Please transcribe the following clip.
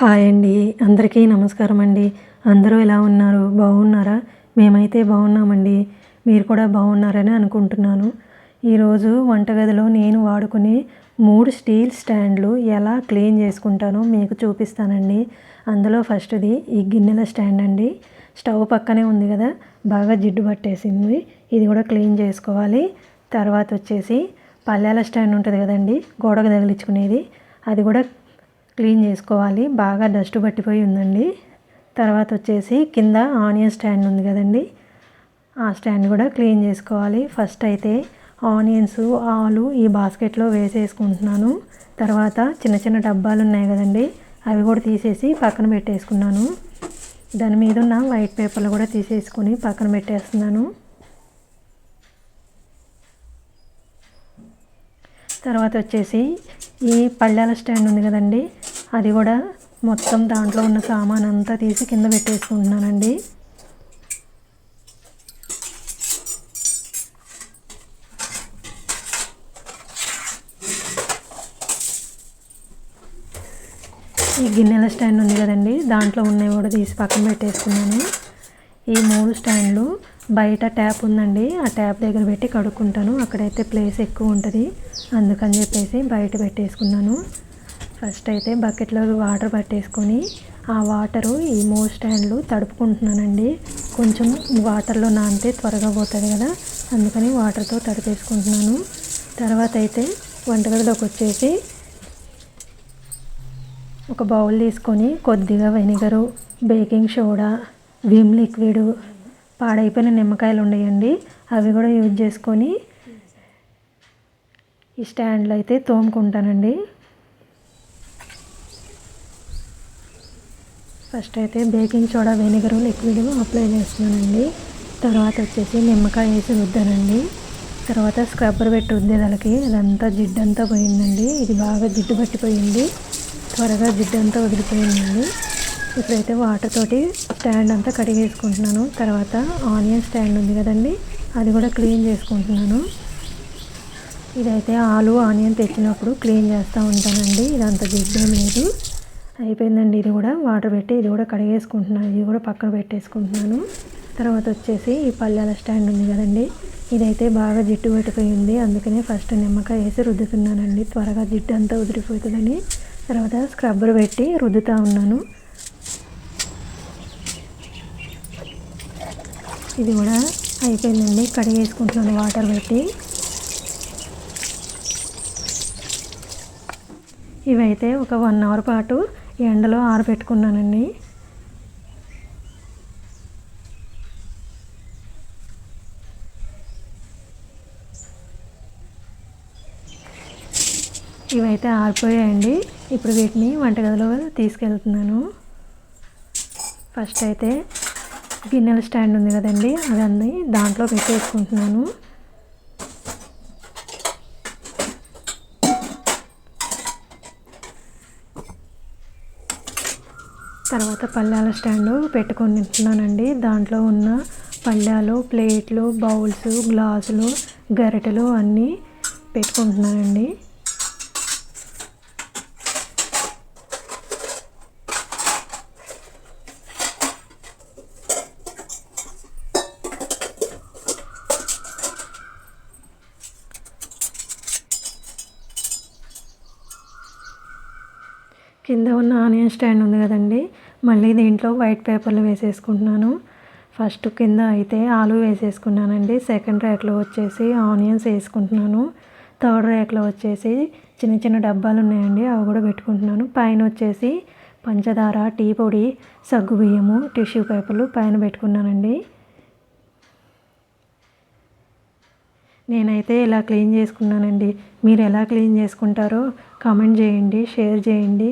Hi అండి. అందరికీ నమస్కారం అండి. అందరూ ఎలా ఉన్నారు? బాగున్నారా? మేమైతే బాగున్నామండి. మీరు కూడా బాగున్నారని అనుకుంటున్నాను. ఈరోజు వంటగదిలో నేను వాడుకునే మూడు స్టీల్ స్టాండ్లు ఎలా క్లీన్ చేసుకుంటానో మీకు చూపిస్తానండి. అందులో ఫస్ట్ది ఈ గిన్నెల స్టాండ్ అండి. స్టవ్ పక్కనే ఉంది కదా బాగా జిడ్డు పట్టేసింది. ఇది కూడా క్లీన్ చేసుకోవాలి. తర్వాత వచ్చేసి పల్లెల స్టాండ్ ఉంటుంది కదండి గోడకు తగిలించుకునేది. అది కూడా క్లీన్ చేసుకోవాలి. బాగా డస్ట్ పట్టిపోయి ఉందండి. తర్వాత వచ్చేసి కింద ఆనియన్ స్టాండ్ ఉంది కదండి. ఆ స్టాండ్ కూడా క్లీన్ చేసుకోవాలి. ఫస్ట్ అయితే ఆనియన్స్ ఆలు ఈ బాస్కెట్లో వేసేసుకుంటున్నాను. తర్వాత చిన్న చిన్న డబ్బాలు ఉన్నాయి కదండి. అవి కూడా తీసేసి పక్కన పెట్టేసుకున్నాను. దాని మీద ఉన్న వైట్ పేపర్లు కూడా తీసేసుకొని పక్కన పెట్టేస్తున్నాను. తర్వాత వచ్చేసి ఈ పళ్ళాల స్టాండ్ ఉంది కదండి. అది కూడా మొత్తం దాంట్లో ఉన్న సామాన్ అంతా తీసి కింద పెట్టేసుకుంటున్నానండి. ఈ గిన్నెల స్టాండ్ ఉంది కదండి దాంట్లో ఉన్నవి కూడా తీసి పక్కన పెట్టేసుకున్నాను. ఈ మూడు స్టాండ్లు బయట ట్యాప్ ఉందండి ఆ ట్యాప్ దగ్గర పెట్టి కడుక్కుంటాను. అక్కడైతే ప్లేస్ ఎక్కువ ఉంటుంది అందుకని చెప్పేసి బయట పెట్టేసుకున్నాను. ఫస్ట్ అయితే బకెట్లో వాటర్ పట్టేసుకొని ఆ వాటరు ఈ మూడు స్టాండ్లు తడుపుకుంటున్నానండి. కొంచెం వాటర్లో నానితే త్వరగా పోతుంది కదా అందుకని వాటర్తో తడిపేసుకుంటున్నాను. తర్వాత అయితే వంటగదిలోకి వచ్చేసి ఒక బౌల్ తీసుకొని కొద్దిగా vinegar baking soda Vim liquid పాడైపోయిన నిమ్మకాయలు ఉన్నాయండి అవి కూడా యూజ్ చేసుకొని ఈ స్టాండ్లో అయితే తోముకుంటానండి. ఫస్ట్ అయితే baking soda vinegar liquid apply చేస్తున్నానండి. తర్వాత వచ్చేసి నిమ్మకాయ వేసి రుద్దానండి. తర్వాత స్క్రబ్బర్ పెట్టి రుద్దేదాలకి అదంతా జిడ్డంతా పోయిందండి. ఇది బాగా జిడ్డు పట్టిపోయింది. త్వరగా జిడ్డంతా వదిలిపోయిందండి. ఇప్పుడైతే వాటర్ తోటి స్టాండ్ అంతా కడిగేసుకుంటున్నాను తర్వాత ఆనియన్ స్టాండ్ ఉంది కదండి అది కూడా క్లీన్ చేసుకుంటున్నాను. ఇదైతే ఆలు ఆనియన్ తెచ్చినప్పుడు క్లీన్ చేస్తూ ఉంటానండి. ఇదంతా జిడ్డు లేదు. అయిపోయిందండి. ఇది కూడా వాటర్ పెట్టి ఇది కూడా కడిగేసుకుంటున్నాను. ఇది కూడా పక్కన పెట్టేసుకుంటున్నాను. తర్వాత వచ్చేసి ఈ పల్లెల స్టాండ్ ఉంది కదండి. ఇదైతే బాగా జిడ్డు పెట్టిపోయింది అందుకనే ఫస్ట్ నిమ్మకాయ వేసి రుద్దుతున్నానండి. త్వరగా జిడ్డు అంతా ఉదిరిపోతుందని. తర్వాత స్క్రబ్బర్ పెట్టి రుద్దుతూ ఉన్నాను. ఇది కూడా అయిపోయిందండి. కడిగేసుకుంటున్నాను వాటర్ పెట్టి. ఇవైతే ఒక వన్ అవర్ పాటు ఎండలో ఆరబెట్టుకున్నానండి. ఇవైతే ఆరిపోయాయండి. ఇప్పుడు వీటిని వంటగదిలో తీసుకెళ్తున్నాను. ఫస్ట్ అయితే గిన్నెల స్టాండ్ ఉంది కదండి అదన్నీ దాంట్లో పెట్టేసుకుంటున్నాను. తర్వాత పళ్ళాల స్టాండ్ పెట్టుకుంటున్నానండి దాంట్లో ఉన్న పళ్ళాలు ప్లేట్లు బౌల్స్ గ్లాసులు గరిటెలు అన్నీ పెట్టుకుంటున్నానండి. కింద ఉన్న ఆనియన్ స్టాండ్ ఉంది కదండి. మళ్ళీ దీంట్లో వైట్ పేపర్లు వేసేసుకుంటున్నాను. ఫస్ట్ కింద అయితే ఆలు వేసేసుకున్నానండి. సెకండ్ ర్యాక్లో వచ్చేసి ఆనియన్స్ వేసుకుంటున్నాను. థర్డ్ ర్యాక్లో వచ్చేసి చిన్న చిన్న డబ్బాలు ఉన్నాయండి. అవి కూడా పెట్టుకుంటున్నాను. పైన వచ్చేసి పంచదార టీ పొడి సగ్గు బియ్యము టిష్యూ పేపర్లు పైన పెట్టుకున్నానండి. నేనైతే ఇలా క్లీన్ చేసుకున్నానండి. మీరు ఎలా క్లీన్ చేసుకుంటారో కామెంట్ చేయండి షేర్ చేయండి.